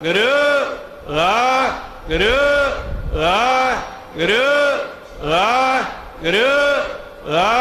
그르 아 그르 아 그르 아 그르 아